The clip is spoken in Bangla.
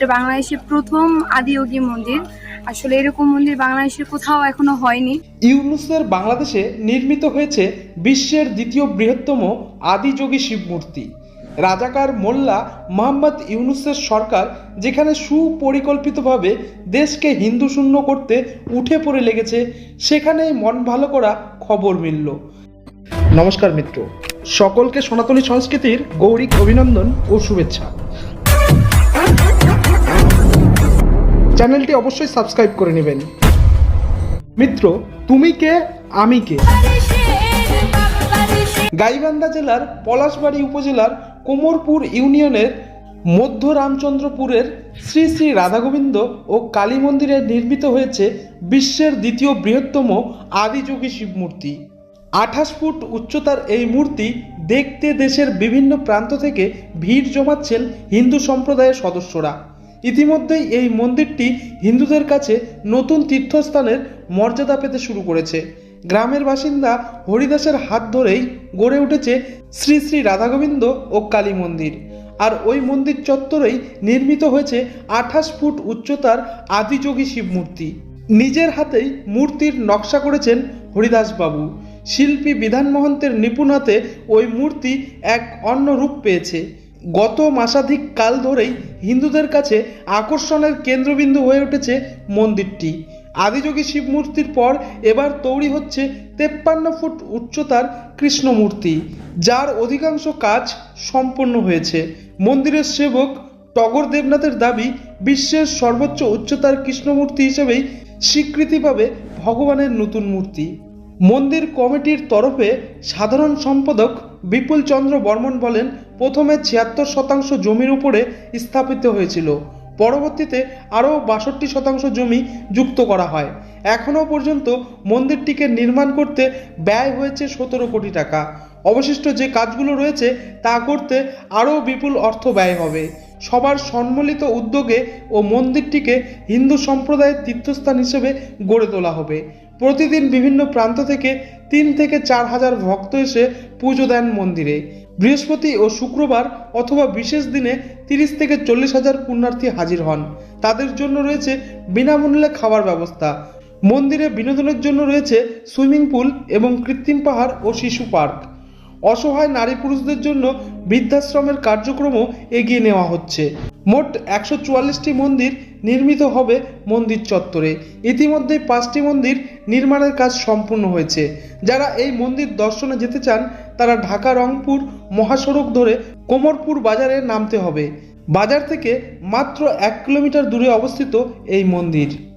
এটা বাংলাদেশের প্রথম আদিয়োগী মন্দির। আসলে এরকম মন্দির বাংলাদেশের কোথাও এখনও হয়নি। ইউনুসের বাংলাদেশে নির্মিত হয়েছে বিশ্বের দ্বিতীয় বৃহত্তম আদিযোগী শিব মূর্তি রাজাকার মোল্লা মোহাম্মদ ইউনুসের সরকার যেখানে সুপরিকল্পিতভাবে দেশকে হিন্দু শূন্য করতে উঠে পড়ে লেগেছে, সেখানেই মন ভালো করা খবর মিলল। নমস্কার মিত্র। সকলকে সনাতনী সংস্কৃতির গৌরিক অভিনন্দন ও শুভেচ্ছা। চ্যানেলটি অবশ্যই সাবস্ক্রাইব করে নেবেন। মিত্র, তুমি কে? আমি কে? গাইবান্ধা জেলার পলাশবাড়ি উপজেলার কোমরপুর ইউনিয়নের মধ্য রামচন্দ্রপুরের শ্রী শ্রী রাধাগোবিন্দ ও কালী মন্দিরে নির্মিত হয়েছে বিশ্বের দ্বিতীয় বৃহত্তম আদিযোগী শিব মূর্তি আঠাশ ফুট উচ্চতার এই মূর্তি দেখতে দেশের বিভিন্ন প্রান্ত থেকে ভিড় জমাচ্ছেন হিন্দু সম্প্রদায়ের সদস্যরা। ইতিমধ্যেই এই মন্দিরটি হিন্দুদের কাছে নতুন তীর্থস্থানের মর্যাদা পেতে শুরু করেছে। গ্রামের বাসিন্দা হরিদাসের হাত ধরেই গড়ে উঠেছে শ্রী শ্রী রাধাগোবিন্দ ও কালী মন্দির। আর ওই মন্দির চত্বরেই নির্মিত হয়েছে আঠাশ ফুট উচ্চতার আদিযোগী শিব মূর্তি নিজের হাতেই মূর্তির নকশা করেছেন হরিদাসবাবু। শিল্পী বিধান মহন্তের নিপুণ হাতে ওই মূর্তি এক অন্য রূপ পেয়েছে। গত মাসাধিক কাল ধরেই হিন্দুদের কাছে আকর্ষণের কেন্দ্রবিন্দু হয়ে উঠেছে মন্দিরটি। আদিযোগী শিব মূর্তির পর এবার তৈরি হচ্ছে তেপ্পান্ন ফুট উচ্চতার কৃষ্ণ মূর্তি যার অধিকাংশ কাজ সম্পন্ন হয়েছে। মন্দিরের সেবক টগর দেবনাথের দাবি, বিশ্বের সর্বোচ্চ উচ্চতার কৃষ্ণমূর্তি হিসেবেই স্বীকৃতি পাবে ভগবানের নতুন মূর্তি। মন্দির কমিটির তরফে সাধারণ সম্পাদক বিপুল চন্দ্র বর্মন বলেন, প্রথমে ছিয়াত্তর শতাংশ জমির উপরে স্থাপিত হয়েছিল। পরবর্তীতে আরও বাষট্টি শতাংশ জমি যুক্ত করা হয়। এখনও পর্যন্ত মন্দিরটিকে নির্মাণ করতে ব্যয় হয়েছে সতেরো কোটি টাকা। অবশিষ্ট যে কাজগুলো রয়েছে তা করতে আরও বিপুল অর্থ ব্যয় হবে। সবার সম্মিলিত উদ্যোগে ও মন্দিরটিকে হিন্দু সম্প্রদায়ের তীর্থস্থান হিসেবে গড়ে তোলা হবে। প্রতিদিন বিভিন্ন প্রান্ত থেকে তিন থেকে চার হাজার ভক্ত এসে পুজো দেন মন্দিরে। বৃহস্পতি ও শুক্রবার অথবা বিশেষ দিনে তিরিশ থেকে চল্লিশ হাজার পুণ্যার্থী হাজির হন। তাদের জন্য রয়েছে বিনামূল্যে খাবার ব্যবস্থা। মন্দিরে বিনোদনের জন্য রয়েছে সুইমিং পুল এবং কৃত্রিম পাহাড় ও শিশু পার্ক। অসহায় নারী পুরুষদের জন্য বৃদ্ধাশ্রমের কার্যক্রমও এগিয়ে নেওয়া হচ্ছে। মোট একশো চুয়াল্লিশটি মন্দির নির্মিত হবে মন্দির চত্বরে। ইতিমধ্যে পাঁচটি মন্দির নির্মাণের কাজ সম্পূর্ণ হয়েছে। যারা এই মন্দির দর্শনে যেতে চান, তারা ঢাকা, রংপুর, মহাসড়ক ধরে কোমরপুর বাজারে নামতে হবে। বাজার থেকে মাত্র এক কিলোমিটার দূরে অবস্থিত এই মন্দির।